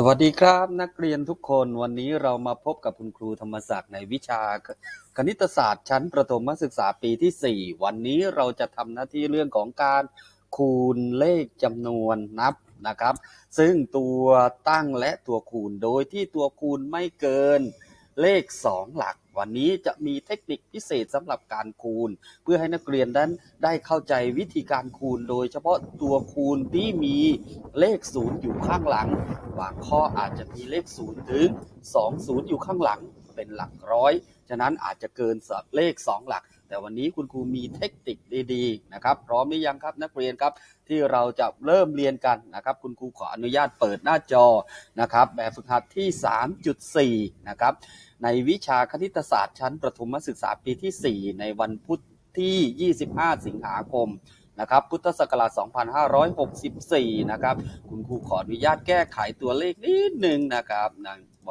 สวัสดีครับนักเรียนทุกคนวันนี้เรามาพบกับคุณครูธรรมศักดิ์ในวิชาคณิตศาสตร์ชั้นประถมศึกษาปีที่ 4 วันนี้เราจะทำหน้าที่เรื่องของการคูณเลขจำนวนนับนะครับ ซึ่งตัวตั้งและตัวคูณโดยที่ตัวคูณไม่เกิน เลข 2 หลัก วันนี้จะมีเทคนิคพิเศษสำหรับการคูณ เพื่อให้นักเรียนนั้นได้เข้าใจวิธีการคูณ โดยเฉพาะตัวคูณที่มีเลขศูนย์อยู่ข้างหลัง บางข้ออาจจะมีเลขศูนย์ถึง2ศูนย์อยู่ข้างหลังเป็นหลักร้อย ฉะนั้นอาจจะเกินเลข 2 หลัก แต่วันนี้คุณครูมีเทคนิคดีๆนะครับ พร้อมหรือยังครับนักเรียนครับ ที่เราจะเริ่มเรียนกันนะครับ คุณครูขออนุญาตเปิดหน้าจอนะครับ แบบฝึกหัดที่ 3.4 นะครับ ในวิชาคณิตศาสตร์ชั้นประถมศึกษาปีที่ 4 ในวันพุธที่ 25 สิงหาคมนะครับพุทธศักราช 2564 นะครับ คุณครูขออนุญาตแก้ไขตัวเลขนิดหนึ่งนะครับ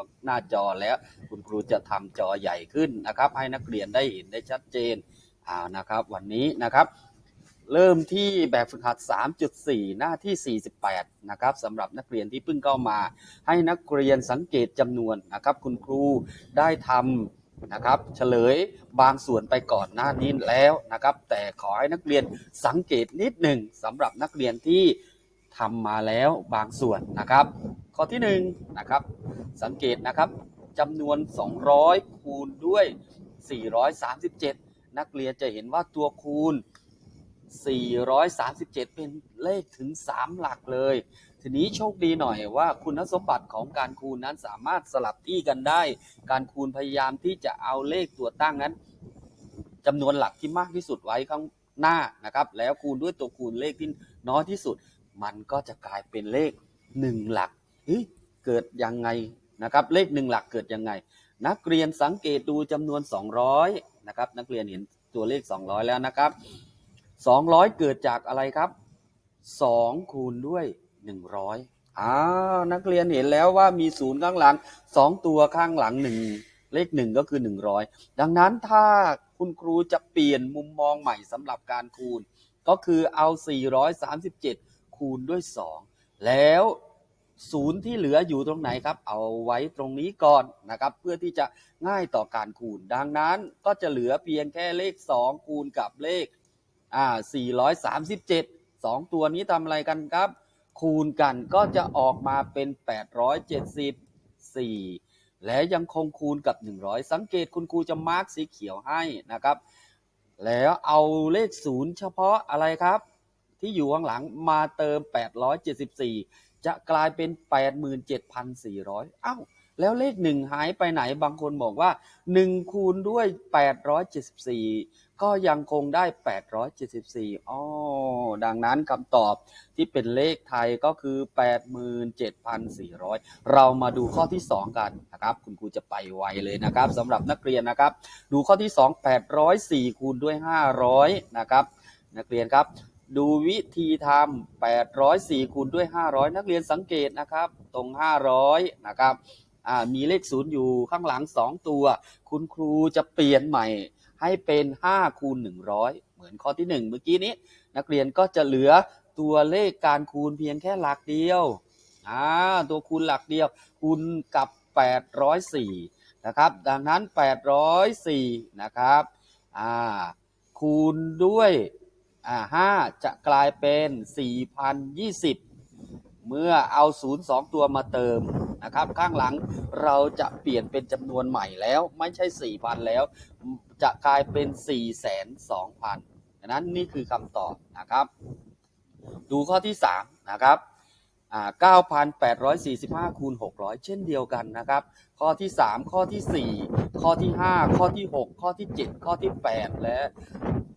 นหน้าจอแล้ว คุณครูจะทำจอใหญ่ขึ้นนะครับ ให้นักเรียนได้เห็นได้ชัดเจนอ่านะครับ วันนี้นะครับ เริ่มที่แบบฝึกหัด 3.4 หน้าที่ 48 นะครับสำหรับนักเรียนที่เพิ่งเข้ามา ให้นักเรียนสังเกตจำนวนนะครับ คุณครูได้ทำนะครับเฉลยบางส่วนไปก่อนหน้านี้แล้วนะครับ แต่ขอให้นักเรียนสังเกตนิดหนึ่งสำหรับนักเรียนที่ทำมาแล้วบางส่วนนะครับ ข้อที่1นงนะครับ สังเกตนะครับจำนวน 200 คูณด้วย 437 นักเรียนจะเห็นว่าตัวคูณ 437 เป็นเลขถึง 3 หลักเลย ทีนี้โชคดีหน่อยว่าคุณสมบัติของการคูณนั้นสามารถสลับที่กันได้ การคูณพยายามที่จะเอาเลขตัวตั้งนั้นจำนวนหลักที่มากที่สุดไว้ข้างหน้านะครับ แล้วคูณด้วยตัวคูณเลขที่น้อยที่สุด มันก็จะกลายเป็นเลข 1 หลัก เกิดยังไงนะครับ เลข1หลักเกิดยังไง นักเรียนสังเกตดูจำนวน 200นะครับ นักเรียนเห็นตัวเลข 200 แล้วนะครับ 200 เกิดจากอะไรครับ 2 คูณด้วย 100อ้าวนักเรียนเห็นแล้วว่ามีศูนย์ข้างหลัง 2 ตัวข้างหลัง 1 เลข 1 ก็คือ 100 ดังนั้นถ้าคุณครูจะเปลี่ยนมุมมองใหม่สำหรับการคูณ ก็คือเอา 437 คูณด้วย 2 แล้ว ศูนย์ที่เหลืออยู่ตรงไหนครับ เอาไว้ตรงนี้ก่อนนะครับ เพื่อที่จะง่ายต่อการคูณ ดังนั้นก็จะเหลือเพียงแค่เลข 2 คูณกับเลขอ่า437 2 ตัวนี้ทำอะไรกันครับ คูณกันก็จะออกมาเป็น 874 และยังคงคูณกับ 100 สังเกตคุณครูจะมาร์กสีเขียวให้นะครับ แล้วเอาเลขศูนย์เฉพาะอะไรครับ ที่อยู่ข้างหลังมาเติม 874 จะกลายเป็น 87,400 เอ้า แล้วเลขหนึ่งหายไปไหนบางคนบอกว่า 1 คูณด้วย 874 ก็ยังคงได้ 874อ๋อดังนั้นคำตอบที่เป็นเลขไทยก็คือ 87,400 เรามาดูข้อที่ 2 กันนะครับ คุณครูจะไปไวเลยนะครับสำหรับนักเรียนนะครับ ดูข้อที่ 2 804 คูณด้วย 500 นะครับ นักเรียนครับ ดูวิธีทำ804คูณด้วย 500 นักเรียนสังเกตนะครับ ตรง 500 นะครับมีเลขศูนย์อยู่ข้างหลัง 2 ตัว คุณครูจะเปลี่ยนใหม่ ให้เป็น 5 คูณ 100 เหมือนข้อที่ 1 เมื่อกี้นี้ นักเรียนก็จะเหลือตัวเลขการคูณเพียงแค่หลักเดียวอ่าตัวคูณหลักเดียว คูณกับ 804 นะครับ ดังนั้น 804 นะครับอ่าคูณด้วย อ่าห้าจะกลายเป็น4,020 เมื่อเอา 0 2 ตัวมาเติมนะครับ ข้างหลังเราจะเปลี่ยนเป็นจำนวนใหม่แล้ว ไม่ใช่ 4,000 แล้ว จะกลายเป็น 4,200,000ดังนั้นนี่คือคำตอบนะครับ ดูข้อที่ 3 นะครับ 9,845 คูณ 600 เช่นเดียวกันนะครับ ข้อที่ 3 ข้อที่ 4 ข้อที่ 5 ข้อที่ 6 ข้อที่ 7 ข้อที่ 8 และ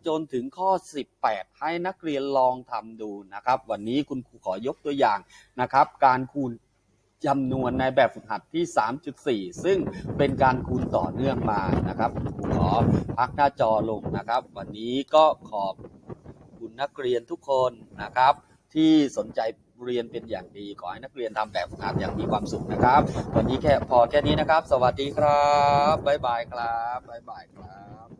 จนถึงข้อ 18 ให้นักเรียนลองทำดูนะครับ วันนี้คุณครูขอยกตัวอย่างนะครับ การคูณจำนวนในแบบฝึกหัดที่ 3.4 ซึ่งเป็นการคูณต่อเนื่องมานะครับขอพักหน้าจอลงนะครับ วันนี้ก็ขอบคุณนักเรียนทุกคนนะครับ ที่สนใจเรียนเป็นอย่างดีขอให้นักเรียนทำแบบฝึกหัดอย่างมีความสุขนะครับ วันนี้แค่พอแค่นี้นะครับ สวัสดีครับบ๊ายบายครับบ๊ายบายครับ